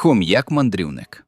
Хом'як мандрівник.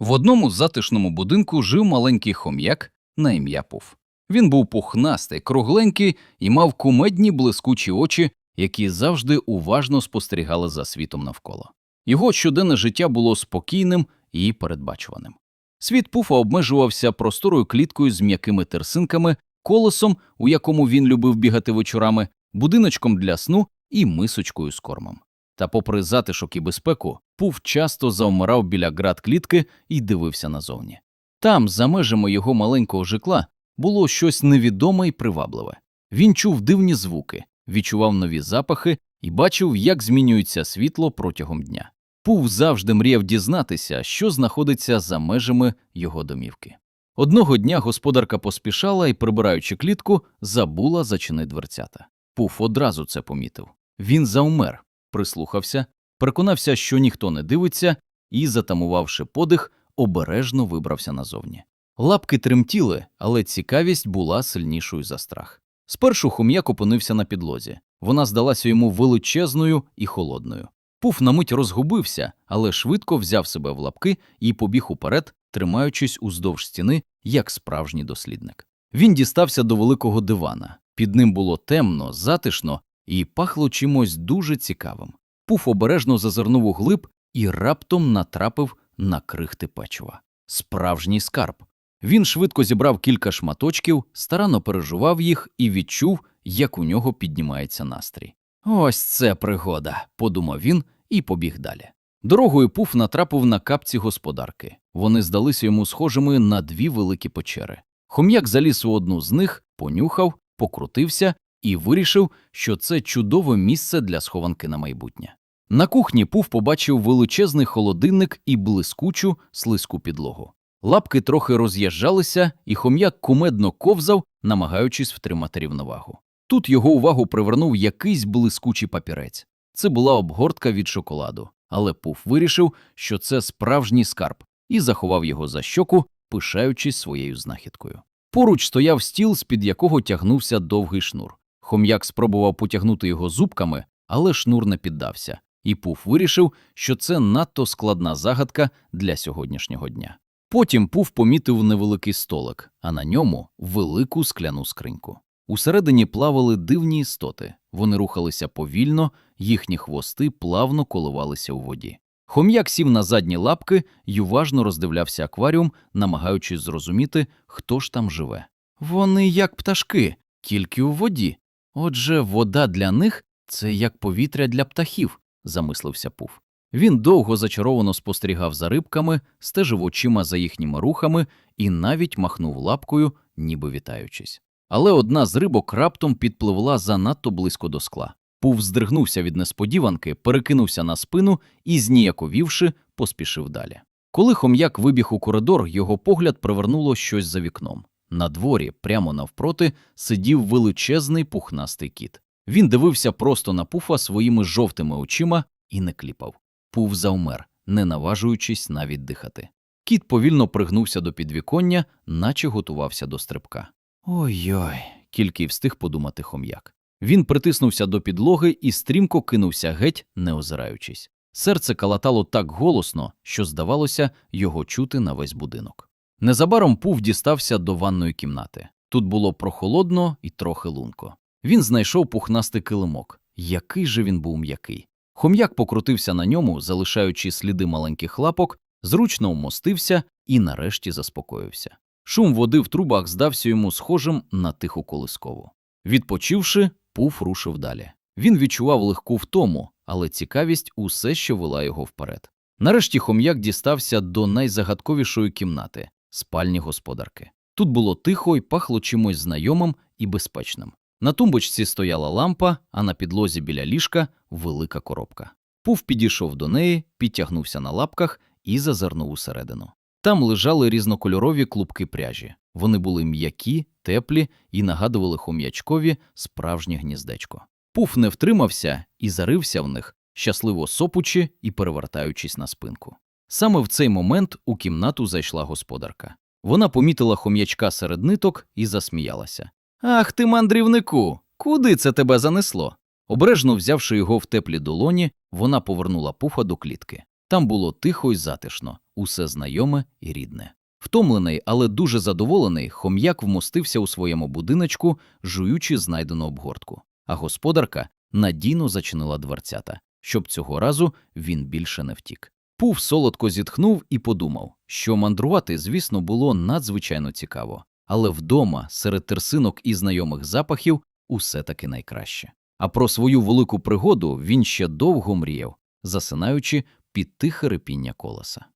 В одному затишному будинку жив маленький хом'як на ім'я Пуф. Він був пухнастий, кругленький і мав кумедні блискучі очі, які завжди уважно спостерігали за світом навколо. Його щоденне життя було спокійним і передбачуваним. Світ пуфа обмежувався просторою кліткою з м'якими терсинками, колесом, у якому він любив бігати вечорами, будиночком для сну і мисочкою з кормом. Та, попри затишок і безпеку, пуф часто завмирав біля град клітки і дивився назовні. Там, за межами його маленького жикла, було щось невідоме і привабливе. Він чув дивні звуки, відчував нові запахи і бачив, як змінюється світло протягом дня. Пув завжди мріяв дізнатися, що знаходиться за межами його домівки. Одного дня господарка поспішала і, прибираючи клітку, забула зачинити дверцята. Пуф одразу це помітив. Він завмер, прислухався, переконався, що ніхто не дивиться, і, затамувавши подих, обережно вибрався назовні. Лапки тремтіли, але цікавість була сильнішою за страх. Спершу хом'як опинився на підлозі. Вона здалася йому величезною і холодною. Пуф на мить розгубився, але швидко взяв себе в лапки і побіг уперед, тримаючись уздовж стіни, як справжній дослідник. Він дістався до великого дивана. Під ним було темно, затишно і пахло чимось дуже цікавим. Пуф обережно зазирнув у глиб і раптом натрапив на крихти печива. Справжній скарб. Він швидко зібрав кілька шматочків, старанно пережував їх і відчув, як у нього піднімається настрій. Ось це пригода, подумав він і побіг далі. Дорогою пуф натрапив на капці господарки. Вони здалися йому схожими на дві великі печери. Хом'як заліз у одну з них, понюхав, покрутився і вирішив, що це чудове місце для схованки на майбутнє. На кухні пуф побачив величезний холодильник і блискучу слизьку підлогу. Лапки трохи роз'їжджалися, і хом'як кумедно ковзав, намагаючись втримати рівновагу. Тут його увагу привернув якийсь блискучий папірець. Це була обгортка від шоколаду, але пуф вирішив, що це справжній скарб, і заховав його за щоку, пишаючись своєю знахідкою. Поруч стояв стіл, з-під якого тягнувся довгий шнур. Хом'як спробував потягнути його зубками, але шнур не піддався, і пуф вирішив, що це надто складна загадка для сьогоднішнього дня. Потім пуф помітив невеликий столик, а на ньому велику скляну скриньку. Усередині плавали дивні істоти, вони рухалися повільно, їхні хвости плавно коливалися у воді. Хом'як сів на задні лапки й уважно роздивлявся акваріум, намагаючись зрозуміти, хто ж там живе. Вони як пташки, тільки у воді. Отже, вода для них це як повітря для птахів, замислився Пуф. Він довго зачаровано спостерігав за рибками, стежив очима за їхніми рухами і навіть махнув лапкою, ніби вітаючись. Але одна з рибок раптом підпливла занадто близько до скла. Пув здригнувся від несподіванки, перекинувся на спину і, зніяковівши, поспішив далі. Коли хом'як вибіг у коридор, його погляд привернуло щось за вікном. На дворі, прямо навпроти, сидів величезний пухнастий кіт. Він дивився просто на пуфа своїми жовтими очима і не кліпав. Пуф завмер, не наважуючись навіть дихати. Кіт повільно пригнувся до підвіконня, наче готувався до стрибка. Ой-ой, тільки й встиг подумати хом'як. Він притиснувся до підлоги і стрімко кинувся геть, не озираючись. Серце калатало так голосно, що, здавалося, його чути на весь будинок. Незабаром Пув дістався до ванної кімнати. Тут було прохолодно і трохи лунко. Він знайшов пухнастий килимок. Який же він був м'який. Хом'як покрутився на ньому, залишаючи сліди маленьких лапок, зручно вмостився і нарешті заспокоївся. Шум води в трубах здався йому схожим на тиху колискову. Відпочивши, Пуф рушив далі. Він відчував легку втому, але цікавість усе ще вела його вперед. Нарешті хом'як дістався до найзагадковішої кімнати спальні господарки. Тут було тихо і пахло чимось знайомим і безпечним. На тумбочці стояла лампа, а на підлозі біля ліжка велика коробка. Пуф підійшов до неї, підтягнувся на лапках і зазирнув усередину. Там лежали різнокольорові клубки пряжі. Вони були м'які, теплі і нагадували хом'ячкові справжнє гніздечко. Пуф не втримався і зарився в них, щасливо сопучи і перевертаючись на спинку. Саме в цей момент у кімнату зайшла господарка. Вона помітила хом'ячка серед ниток і засміялася. Ах ти, мандрівнику, куди це тебе занесло? Обережно взявши його в теплі долоні, вона повернула пуфа до клітки. Там було тихо й затишно, усе знайоме і рідне. Втомлений, але дуже задоволений, хом'як вмостився у своєму будиночку, жуючи знайдену обгортку, а господарка надійно зачинила дверцята, щоб цього разу він більше не втік. Пуф солодко зітхнув і подумав, що мандрувати, звісно, було надзвичайно цікаво, але вдома, серед терсинок і знайомих запахів, усе таки найкраще. А про свою велику пригоду він ще довго мріяв, засинаючи під тихе репіння колеса.